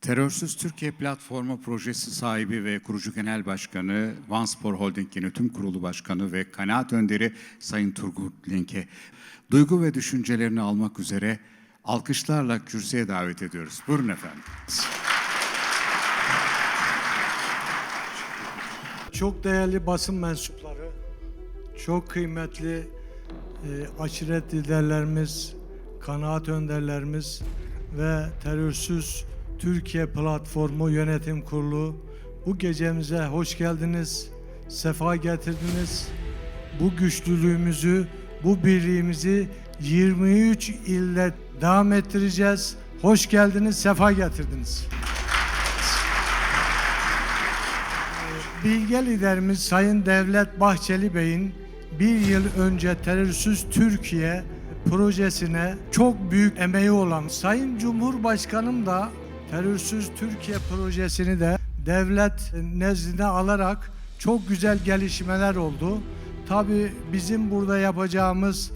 Terörsüz Türkiye Platformu projesi sahibi ve kurucu genel başkanı, Vanspor Holding Yönetim Kurulu Başkanı ve kanaat önderi Sayın Turgut Link'e duygu ve düşüncelerini almak üzere alkışlarla kürsüye davet ediyoruz. Buyurun efendim. Çok değerli basın mensupları, çok kıymetli e, aşiret liderlerimiz, kanaat önderlerimiz ve terörsüz Türkiye Platformu Yönetim Kurulu bu gecemize hoş geldiniz, sefa getirdiniz. Bu güçlülüğümüzü, bu birliğimizi 23 ilde devam ettireceğiz. Hoş geldiniz, sefa getirdiniz. Bilge liderimiz Sayın Devlet Bahçeli Bey'in bir yıl önce terörsüz Türkiye projesine çok büyük emeği olan Sayın Cumhurbaşkanım da terörsüz Türkiye projesini de devlet nezdine alarak çok güzel gelişmeler oldu. Tabi bizim burada yapacağımız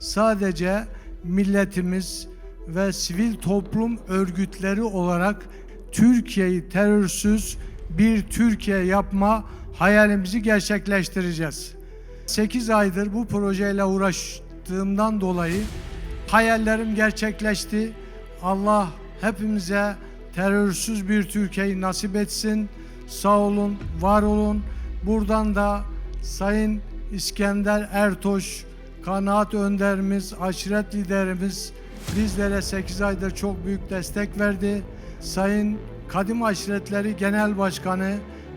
sadece milletimiz ve sivil toplum örgütleri olarak Türkiye'yi terörsüz bir Türkiye yapma hayalimizi gerçekleştireceğiz. 8 aydır bu projeyle uğraştığımdan dolayı hayallerim gerçekleşti. Allah hepimize terörsüz bir Türkiye'yi nasip etsin. Sağ olun, var olun. Buradan da Sayın İskender Ertoş, kanaat önderimiz, aşiret liderimiz bizlere 8 aydır çok büyük destek verdi. Sayın Kadim Aşiretleri Genel Başkanı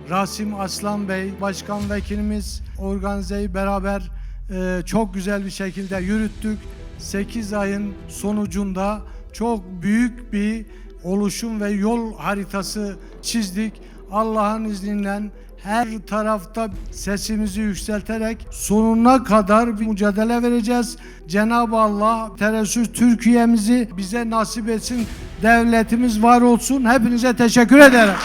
Rasim Aslan Bey, Başkan Vekilimiz organizeyi beraber e, çok güzel bir şekilde yürüttük. 8 ayın sonucunda çok büyük bir oluşum ve yol haritası çizdik. Allah'ın izniyle her tarafta sesimizi yükselterek sonuna kadar bir mücadele vereceğiz. Cenab-ı Allah terörsüz Türkiye'mizi bize nasip etsin. Devletimiz var olsun. Hepinize teşekkür ederim.